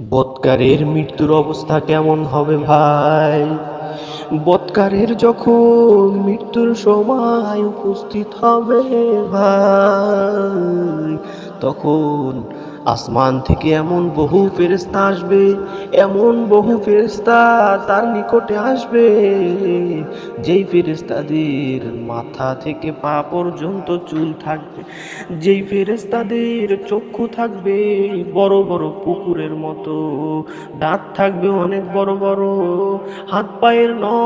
বৎকারের মৃত্যুর অবস্থা কেমন হবে ভাই? বৎকারের যখন মৃত্যুর সময় উপস্থিত হবে ভাই, তখন আসমান থেকে এমন বহু ফেরেস্তা আসবে, এমন বহু ফেরেস্তা তার নিকটে আসবে, যেই ফেরেস্তাদের মাথা থেকে পা পর্যন্ত চুল থাকবে, যেই ফেরেস্তাদের চক্ষু থাকবে বড় বড় পুকুরের মতো, দাঁত থাকবে অনেক বড় বড়, হাত পায়ের নখ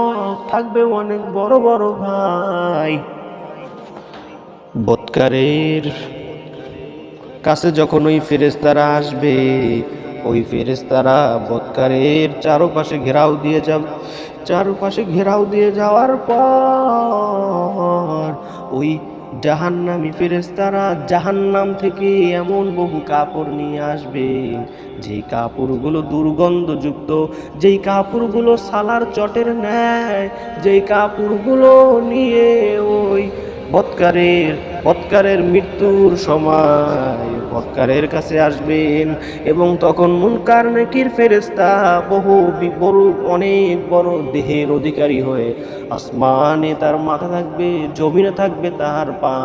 থাকবে অনেক বড় বড় ভাই। বৎকারের কাছে যখন ওই ফেরেস্তারা আসবে, ওই ফেরেস্তারা বৎকারের চারপাশে ঘেরাও দিয়ে যাবে চারপাশে ঘেরাও দিয়ে যাওয়ার পর ওই জাহান্নামি ফেরেস্তারা জাহান্নাম থেকে এমন বহু কাপড় নিয়ে আসবে, যেই কাপড়গুলো দুর্গন্ধযুক্ত, যেই কাপড়গুলো সালার চটের নেয় যেই কাপড়গুলো নিয়ে ওই বৎকারের বৎকারের মৃত্যুর সময় বৎকারের কাছে আসবেন এবং তখন মুনকার নেকির ফেরেস্তা বহু বড় অনেক বড় দেহের অধিকারী হয়ে আসমানে তার মাথা থাকবে, জমিনে থাকবে তাহার পা।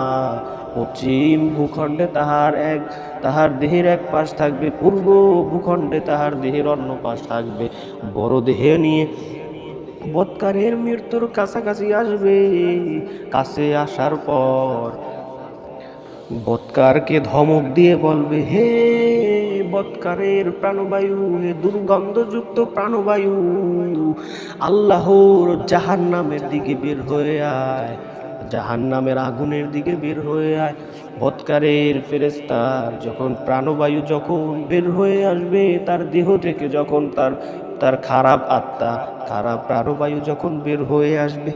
পশ্চিম ভূখণ্ডে তাহার এক, তাহার দেহের এক পাশ থাকবে, পূর্ব ভূখণ্ডে তাহার দেহের অন্য পাশ থাকবে। বড় দেহে নিয়ে বৎকারের মৃত্যুর কাছাকাছি আসবে। কাছে আসার পর বৎকারকে ধমক দিয়ে বলবে, হে বৎকারের প্রাণবায়ু, হে দুর্গন্ধযুক্ত প্রাণবায়ু, আল্লাহর জাহান নামের দিকে বের হয়ে আয় জাহান নামের আগুনের দিকে বের হয়ে আয়। বৎকারের ফেরেস্তার যখন প্রাণবায়ু যখন বের হয়ে আসবে, তার দেহ থেকে যখন তার তার খারাপ আত্মা, খারাপ প্রাণবায়ু যখন বের হয়ে আসবে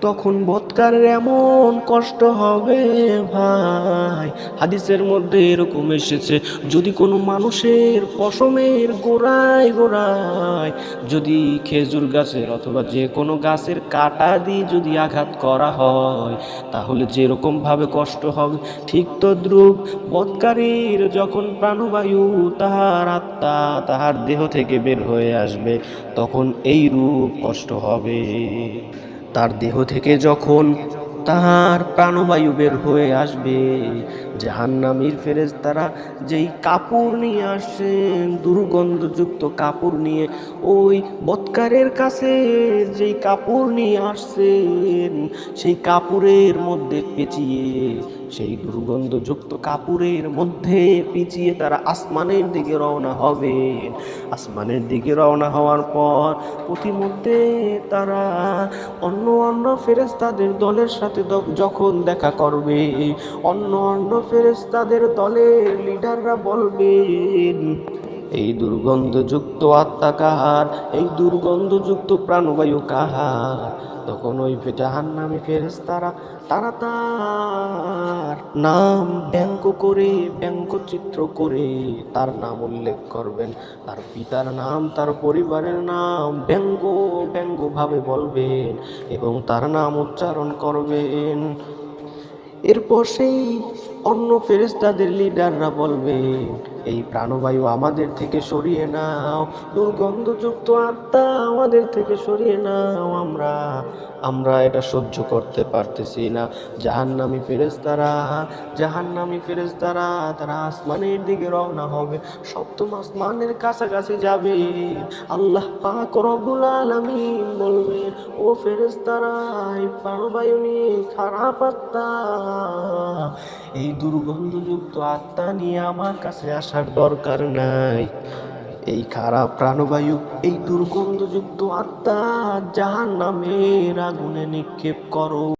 তখন বৎকারের এমন কষ্ট হবে ভাই। হাদিসের মধ্যে এরকম এসেছে, যদি কোনো মানুষের পশমের গোড়ায় গোড়ায় যদি খেজুর গাছের অথবা যে কোনো গাছের কাটা দিয়ে যদি আঘাত করা হয়, তাহলে যেরকমভাবে কষ্ট হবে, ঠিক তদ্রূপ বৎকারীর যখন প্রাণবায়ু তাহার আত্মা তাহার দেহ থেকে বের হয়ে আসবে, তখন এই রূপ কষ্ট হবে। তার দেহ থেকে যখন তাহার প্রাণবায়ু বের হয়ে আসবে জাহান্নামীর ফেরেজ তারা যেই কাপড় নিয়ে আসছেন দুর্গন্ধযুক্ত কাপড় নিয়ে, ওই বৎকারের কাছে যেই কাপড় নিয়ে আসছেন, সেই কাপড়ের মধ্যে পেঁচিয়ে, সেই দুর্গন্ধযুক্ত কাপড়ের মধ্যে পিছিয়ে তারা আসমানের দিকে রওনা হবে আসমানের দিকে রওনা হওয়ার পর প্রতিমধ্যে তারা অন্য অন্য ফেরেস্তাদের দলের সাথে যখন দেখা করবে, অন্য অন্য ফেরেস্তাদের দলের লিডাররা বলবেন, এই দুর্গন্ধযুক্ত আত্মা কাহার? এই দুর্গন্ধযুক্ত প্রাণবায়ু কাহার? তখন ওই জাহান্নামী ফেরেস্তারা তারা তার নাম ব্যঙ্গ করে ব্যঙ্গচিত্র করে তার নাম উল্লেখ করবেন। তার পিতার নাম, তার পরিবারের নাম ব্যঙ্গ, ব্যঙ্গভাবে বলবেন এবং তার নাম উচ্চারণ করবেন। এরপর সেই অন্য ফেরেস্তাদের লিডাররা বলবে, এই প্রাণবায়ু আমাদের থেকে সরিয়ে নাও। দুর্গন্ধযুক্ত আত্মা আমাদের থেকে সরিয়ে নাও আমরা। আমরা এটা সহ্য করতে পারতেছি না। জাহান্নামি ফেরেস্তারা জাহান্নামি ফেরেস্তারা তারা আসমানের দিকে রওনা হবে। সপ্তম আসমানের কাছাকাছি যাবে। আল্লাহ পাক রব্বুল আলামিন বলবেন ও ফেরেস্তারা এই খারাপ আত্মা, এই দুর্গন্ধযুক্ত আত্মা নিয়ে আমার কাছে আসার দরকার নাই। এই খারাপ প্রাণবায়ু এই দুর্গন্ধযুক্ত আত্মা যাহার নামের আগুনে নিক্ষেপ করো।